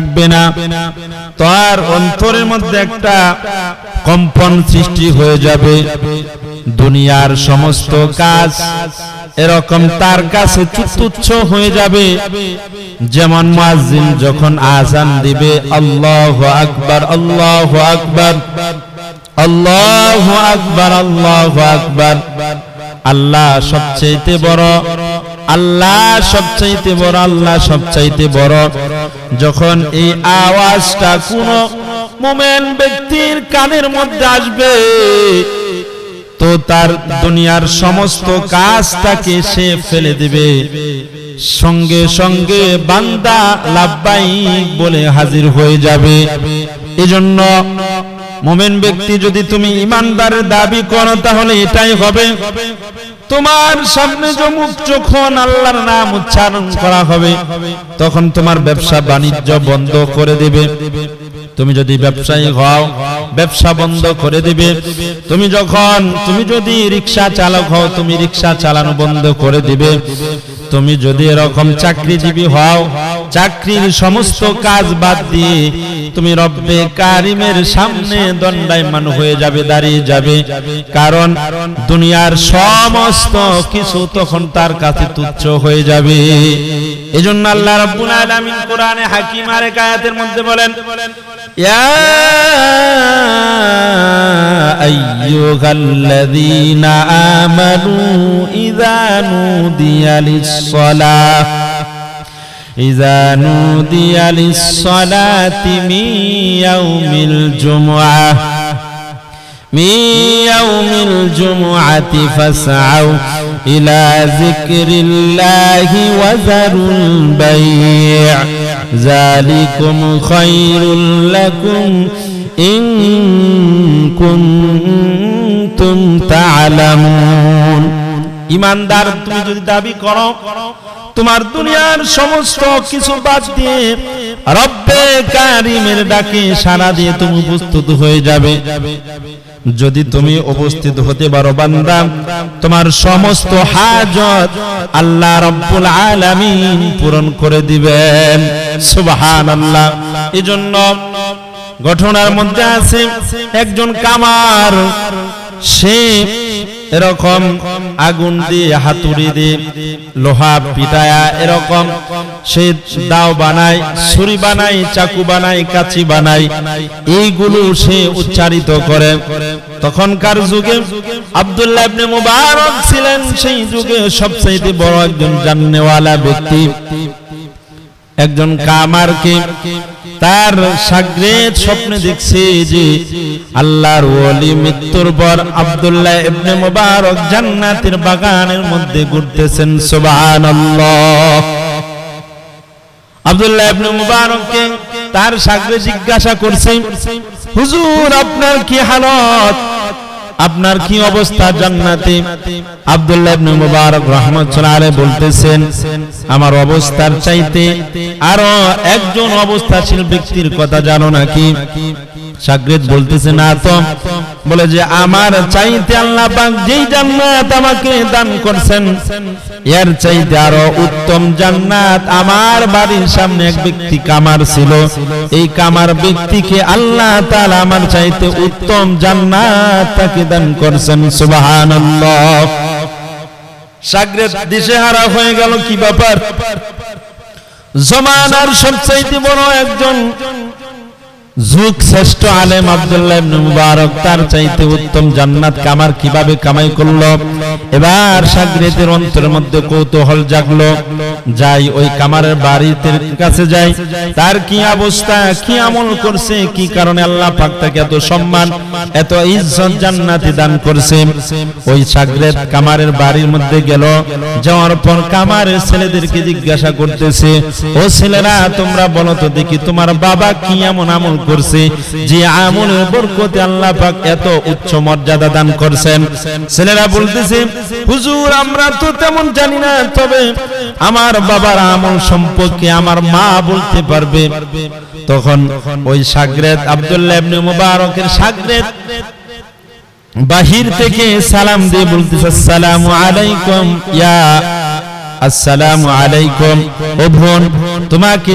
থাকবে না। তার অন্তরের মধ্যে একটা কম্পন সৃষ্টি হয়ে যাবে। দুনিয়ার সমস্ত কাজ এরকম তার কাছে তুচ্ছ হয়ে যাবে। যেমন মাজিন যখন আজান দিবে, আল্লাহ আকবার, আল্লাহু আকবার, আল্লাহ আকবার, আল্লাহু আকবার। আল্লাহ সবচাইতে বড়, আল্লাহ সবচাইতে বড়, আল্লাহ সবচাইতে বড়। যখন এই আওয়াজটা কোন মোমেন ব্যক্তির কানের মধ্যে আসবে, তো তার দুনিয়ার সমস্ত কাজটাকে সে ফেলে দিবে। সঙ্গে সঙ্গে বান্দা লাভবাইক বলে হাজির হয়ে যাবে। এজন্য মোমেন ব্যক্তি যদি তুমি ইমানদারের দাবি করো, তাহলে এটাই হবে। তোমার সামনে যমুক যখন আল্লাহর নাম উচ্চারণ করা হবে। তখন তোমার ব্যবসা বাণিজ্য বন্ধ করে দেবে। তুমি যদি ব্যবসায়ী হও, ব্যবসা বন্ধ করে দিবে। তুমি যখন, তুমি যদি রিক্সা চালক হও, তুমি রিক্সা চালানো বন্ধ করে দিবে। তুমি যদি এরকম চাকরিজীবী হও, চাকরির সমস্ত কাজ বাদ দিয়ে তুমি রব্বে কারিমের সামনে দণ্ডায়মান হয়ে যাবে, দাঁড়িয়ে যাবে। কারণ দুনিয়ার সমস্ত কিছু তখন তার কাছে তুচ্ছ হয়ে যাবে। এজন্য আল্লাহ রাব্বুল আলামিন কোরআনে হাকিম আর এক আয়াতের মধ্যে বলেন يا أيها الذين آمنوا إذا نودي للصلاة إذا نودي للصلاة من يوم الجمعة من يوم الجمعة فاسعوا إلى ذكر الله وذروا البيع ذلكم خير لكم إن كنتم কুনতুম তা'লামুন ইমানদার, তুমি যদি দাবি করো, তোমার দুনিয়ার সমস্ত কিছু বাদ দিয়ে রব্বে কারিমের ডাকে সারা দিয়ে তুমি উপস্থিত হয়ে যাবে। যদি তুমি উপস্থিত হতে পারো বান্দা, তোমার সমস্ত হাজত আল্লাহ রব্বুল আলামিন পূরণ করে দিবেন। সুবহানাল্লাহ। এজন্য ঘটনার মধ্যে আছে একজন কামার সে এরকম আগুন দিয়ে, হাতুড়ি দিয়ে, লোহা পিটায়া, এরকম সে দাও বানায়, ছুরি বানায়, চাকু বানায়, কাচি বানায়, এইগুলো সে উচ্চারিত করে। তখনকার যুগে আব্দুল্লাহ ইবনে মুবারক ছিলেন সেই যুগে সবচেয়ে বড় একজন জাননেওয়ালা ব্যক্তি। একজন কামারকে তার সাগরেদ স্বপ্নে দেখছে যে আল্লাহর ওলি মৃত্যুর পর আব্দুল্লাহ ইবনে মুবারক জান্নাতের বাগানের মধ্যে ঘুরতেছেন, সুবহানাল্লাহ। আব্দুল্লাহ ইবনে মুবারককে তার সাগরে জিজ্ঞাসা করছে, হুজুর, আপনার কি হালত? আপনার কি অবস্থা জান্নাতে? আব্দুল্লাহ ইবনে মুবারক রাহমাতুল্লাহ আলাইহি বলতেছেন আমার অবস্থার চাইতে আরও একজন অবস্থাশীল ব্যক্তির কথা জানো নাকি? সাগরেদ বলতেছে, না তো। বলে যে, আমার চাইতে আল্লাহ পাক যেই জান্নাত আমাকে দান করছেন, এর চাইতে আরও উত্তম জান্নাত আমার বাড়ির সামনে এক ব্যক্তি কামার ছিল। এই কামার ব্যক্তিকে আল্লাহ তাআলা আমার চাইতে উত্তম জান্নাত তাকে দান করছেন, সুবহানাল্লাহ। সাগরেদ দিশেহারা হয়ে গেল, কি ব্যাপার? জমানার সবচাইতে বড় একজন যুগ শ্রেষ্ঠ আলেম আব্দুল্লাহ ইবনে মুবারক, তার চাইতে উত্তম জান্নাত কামার কীভাবে কামাই করল? এবার সাগরেদের অন্তরের মধ্যে কৌতূহল জাগলো। যাই ওই কামারের বাড়িতে কাছে যাই, তার কি অবস্থা, কি আমল করছে, কি কারণে আল্লাহ পাক তাকে এত সম্মান, এত ইজ্জত জান্নাতি দান করছে? ওই সাগরেদ কামারের বাড়ির মধ্যে গেল, যাওয়ার পর কামারের ছেলেদেরকে জিজ্ঞাসা করতেছে, ও ছেলেরা, তোমরা বলো তো দেখি তোমার বাবা কি এমন আমল করছে। যে আমলের বরকতে আল্লাহ পাক এত উচ্চ মর্যাদা দান করছেন। ছেলেরা বলতেছে, হুজুর, আমরা তো তেমন জানি না, তবে আমার বাবার আমল সম্পর্কে আমার মা বলতে পারবে। তখন ওই সাগরেদ আব্দুল্লাহ ইবনে মুবারকের সাগরেদ বাহির থেকে সালাম দিয়ে বলতেছে, আসসালামু আলাইকুম, ইয়া, আসসালামু আলাইকুম, ও বোন, তোমাকে